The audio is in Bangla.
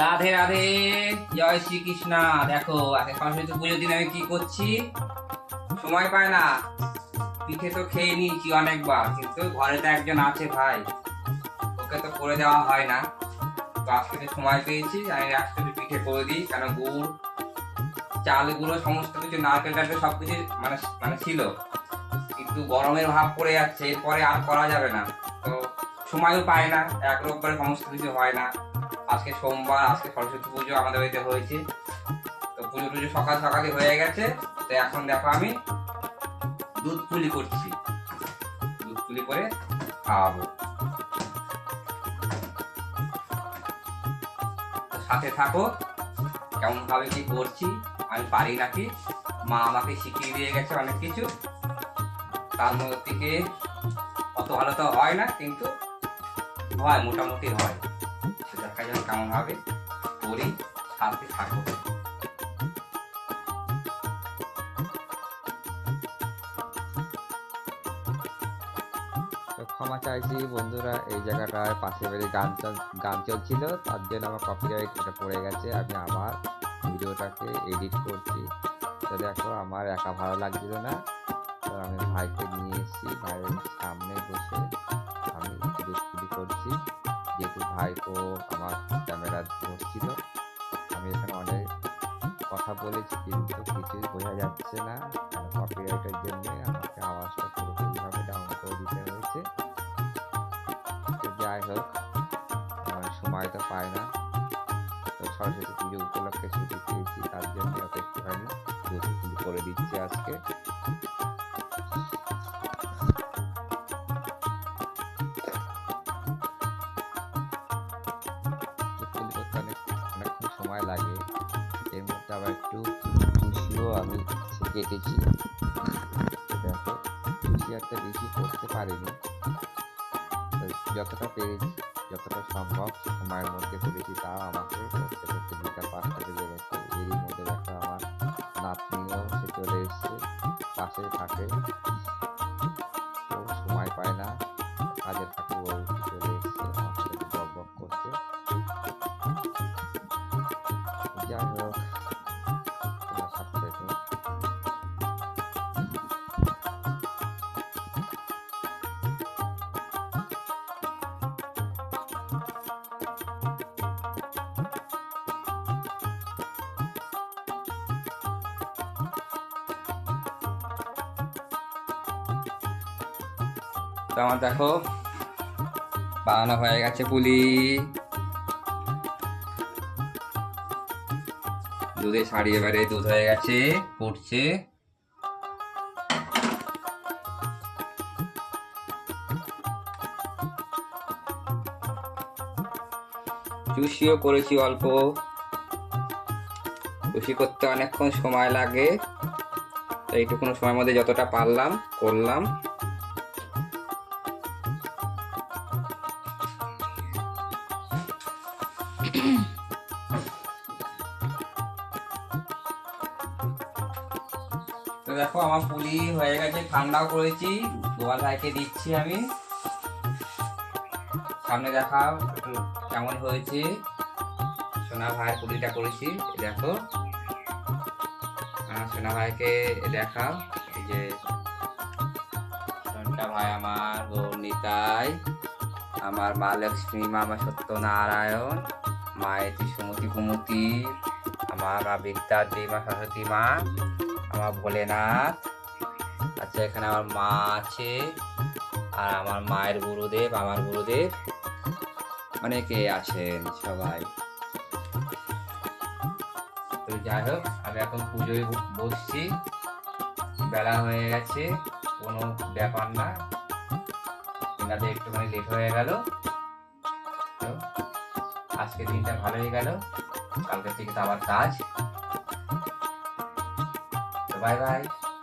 রাধে রাধে, জয় শ্রীকৃষ্ণ। দেখো সরস্বতী পুজোর দিন আমি কি করছি? সময় পায় না। পিঠে তো খেয়ে নিয়েছি অনেকবার, কিন্তু ঘরে তো একজন আছে ভাই। ওকে তো করে দেওয়া হয় না। তো আজকে যে সময় পেয়েছি, আমি একসাথে পিঠে করে দিই, কেন গুড় চাল গুঁড়ো সমস্ত কিছু, নারকেল টারকেল সব কিছু মানে মানে ছিল। কিন্তু গরমের ভাব পড়ে যাচ্ছে, এরপরে আর করা যাবে না। তো সময়ও পায় না, এক রোববারে সমস্ত কিছু হয় না। আজকে সোমবার, আজকে সরস্বতী পুজো আমাদের বাড়িতে হয়েছে। তো পুজো টুজো সকাল সকালে হয়ে গেছে। তো এখন দেখো আমি দুধ পুলি করছি। দুধ পুলি করে খাওয়াবো। সাথে থাকো কেমন ভাবে কি করছি, আমি পারি নাকি? মা আমাকে শিখিয়ে দিয়ে গেছে অনেক কিছু। তার মধ্যে থেকে অত ভালো তো হয় না, কিন্তু হয়, মোটামুটি হয়। যাক কেমন হবে করি সাথে থাকো। ক্ষমা চাইছি বন্ধুরা, এই জায়গাটায় পাশে বাড়ি গান গান চলছিল, তার জন্য আমার কপিরাইট এটা পড়ে গেছে, আমি আবার ভিডিওটাকে এডিট করছি। তো দেখো, আমার একা ভালো লাগছিল না। তো আমি ভাইকে নিয়ে এসেছি, ভাইয়ের সামনে বসে আমি করছি। যেহেতু ভাইপো আমার ক্যামেরা ধরছিল আমি এখানে অনেক কথা বলেছি কিন্তু কিছুই বোঝা যাচ্ছে না। কপিরাইটের জন্য আমাকে আওয়াজটা পুরোপুরিভাবে ডাউন করে দিতে হয়েছে। যাই হোক সময় তো পায় না। তো সরস্বতী পুজো উপলক্ষে ছুটি পেয়েছি, তার জন্য একটুখানি দুধ করে দিচ্ছি আজকে। সময় লাগে। এর মধ্যে আবার একটু খুশিও আমি কেটেছি। দেখো খুশি একটা বেশি করতে পারিনি। যতটা পেরেছি, যতটা সম্ভব সময়ের মধ্যে করেছি, তাও আমাকে করতে করতে বিকাল পাঁচটা বেজে গেছে। এরই মধ্যে দেখো আমার নাতনিও সে চলে এসছে পাশে থাকে সময় পায় না কাজের ফাঁকে তো আমার দেখো, বানানো হয়ে গেছে পুলি। দুধে ছাড়িয়ে এবারে দুধ হয়ে গেছে, ফুটছে। চুষিও করেছি অল্প। চুষি করতে অনেকক্ষণ সময় লাগে। তো এইটুকুনো সময়ের মধ্যে যতটা পারলাম, করলাম। তো দেখো, আমার পুলি হয়ে গেছে, ঠান্ডাও করেছি গোয়াল ভাইকে দিচ্ছি আমি। সামনে দেখাও কেমন হয়েছে। সোনা ভাইয়ের পুলিটা করেছি দেখো। সোনা ভাইকে দেখাও, এই যে সোনটা ভাই আমার গৌরনিতাই আমার মা লক্ষ্মী মা আমার সত্যনারায়ণ। মায়ের সুমতি কুমতি, আমার মা বিদ্যা মা সরস্বতী মা, আমার ভোলেনাথ আচ্ছা এখানে আমার মা আছে, আর আমার মায়ের গুরুদেব, আমার গুরুদেব, অনেকে আছেন সবাই। তো যাই হোক, আমি এখন পুজোয় বসছি। বেলা হয়ে গেছে, কোনো ব্যাপার না। এনাদের একটুখানি লেট হয়ে গেল। আজকে দিনটা ভালোই গেল। কালকে থেকে তো আবার কাজ। Bye bye